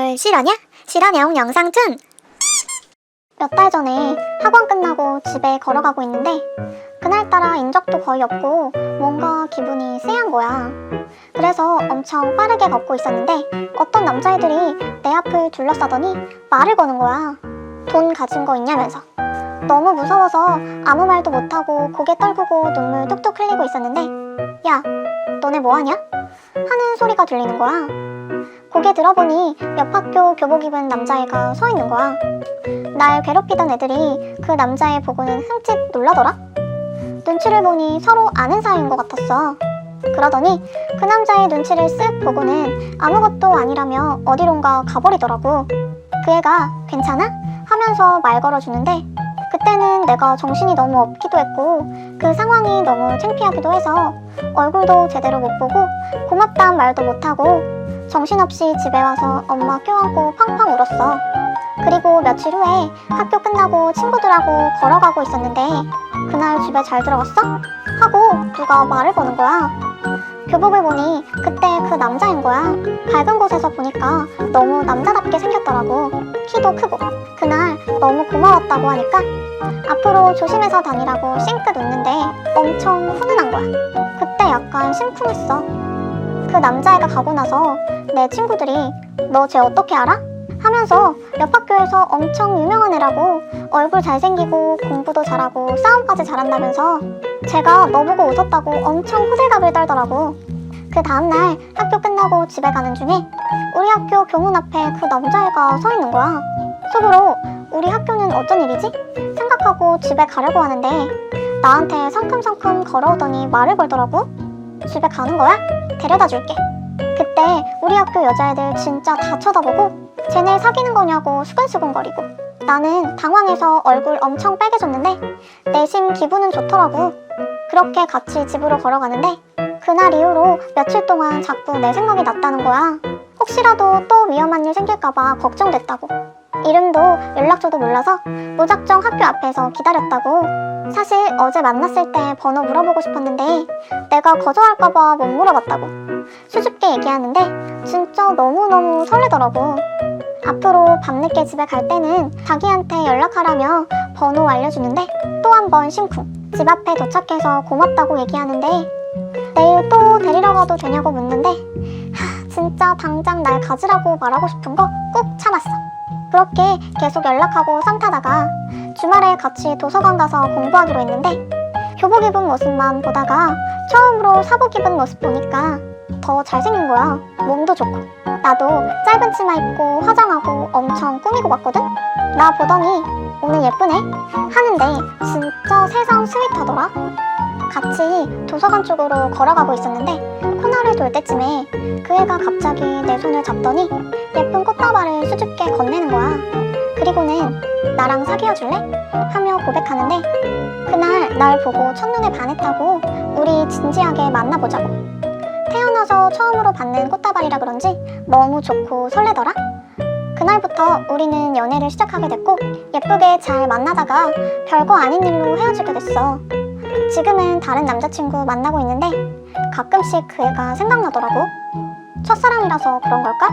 이걸 실화냐? 실화냐옹 영상 툰! 몇 달 전에 학원 끝나고 집에 걸어가고 있는데 그날따라 인적도 거의 없고 뭔가 기분이 쎄한 거야. 그래서 엄청 빠르게 걷고 있었는데 어떤 남자애들이 내 앞을 둘러싸더니 말을 거는 거야. 돈 가진 거 있냐면서. 너무 무서워서 아무 말도 못하고 고개 떨구고 눈물 뚝뚝 흘리고 있었는데 야, 너네 뭐하냐? 하는 소리가 들리는 거야. 고개 들어보니 옆 학교 교복 입은 남자애가 서 있는 거야. 날 괴롭히던 애들이 그 남자애 보고는 흠칫 놀라더라. 눈치를 보니 서로 아는 사이인 것 같았어. 그러더니 그 남자의 눈치를 쓱 보고는 아무것도 아니라며 어디론가 가버리더라고. 그 애가 괜찮아? 하면서 말 걸어주는데 그때는 내가 정신이 너무 없기도 했고 그 상황이 너무 창피하기도 해서 얼굴도 제대로 못 보고 고맙다는 말도 못하고 정신없이 집에 와서 엄마 껴안고 팡팡 울었어. 그리고 며칠 후에 학교 끝나고 친구들하고 걸어가고 있었는데 그날 집에 잘 들어갔어? 하고 누가 말을 거는 거야. 교복을 보니 그때 그 남자인 거야. 밝은 곳에서 보니까 너무 남자답게 생겼더라고. 키도 크고. 그날 너무 고마웠다고 하니까 앞으로 조심해서 다니라고 싱긋 웃는데 엄청 훈훈한 거야. 그때 약간 심쿵했어. 그 남자애가 가고 나서 내 친구들이 너 쟤 어떻게 알아? 하면서 옆 학교에서 엄청 유명한 애라고 얼굴 잘생기고 공부도 잘하고 싸움까지 잘한다면서 제가 너 보고 웃었다고 엄청 호들갑을 떨더라고. 그 다음날 학교 끝나고 집에 가는 중에 우리 학교 교문 앞에 그 남자애가 서 있는 거야. 속으로 우리 학교는 어쩐 일이지? 생각하고 집에 가려고 하는데 나한테 성큼성큼 걸어오더니 말을 걸더라고. 집에 가는 거야? 데려다 줄게. 그때 우리 학교 여자애들 진짜 다 쳐다보고 쟤네 사귀는 거냐고 수근수근거리고 나는 당황해서 얼굴 엄청 빨개졌는데 내심 기분은 좋더라고. 그렇게 같이 집으로 걸어가는데 그날 이후로 며칠 동안 자꾸 내 생각이 났다는 거야. 혹시라도 또 위험한 일 생길까봐 걱정됐다고. 이름도 연락처도 몰라서 무작정 학교 앞에서 기다렸다고. 사실 어제 만났을 때 번호 물어보고 싶었는데 내가 거절할까봐 못 물어봤다고. 수줍게 얘기하는데 진짜 너무너무 설레더라고. 앞으로 밤늦게 집에 갈 때는 자기한테 연락하라며 번호 알려주는데 또 한 번 심쿵. 집 앞에 도착해서 고맙다고 얘기하는데 내일 또 데리러 가도 되냐고 묻는데 하, 진짜 당장 날 가지라고 말하고 싶은 거 꾹 참았어. 그렇게 계속 연락하고 썸 타다가 주말에 같이 도서관 가서 공부하기로 했는데 교복 입은 모습만 보다가 처음으로 사복 입은 모습 보니까 더 잘생긴 거야. 몸도 좋고. 나도 짧은 치마 입고 화장하고 엄청 꾸미고 갔거든? 나 보더니 오늘 예쁘네? 하는데 진짜 세상 스윗하더라? 같이 도서관 쪽으로 걸어가고 있었는데 코너를 돌 때쯤에 그 애가 갑자기 내 손을 잡더니 예쁜 꽃다발을 수줍게 건네는 거야. 그리고는 나랑 사귀어 줄래? 하며 고백하는데 그날 날 보고 첫눈에 반했다고 우리 진지하게 만나보자고. 태어나서 처음으로 받는 꽃다발이라 그런지 너무 좋고 설레더라. 그날부터 우리는 연애를 시작하게 됐고 예쁘게 잘 만나다가 별거 아닌 일로 헤어지게 됐어. 지금은 다른 남자친구 만나고 있는데 가끔씩 그 애가 생각나더라고. 첫사랑이라서 그런 걸까?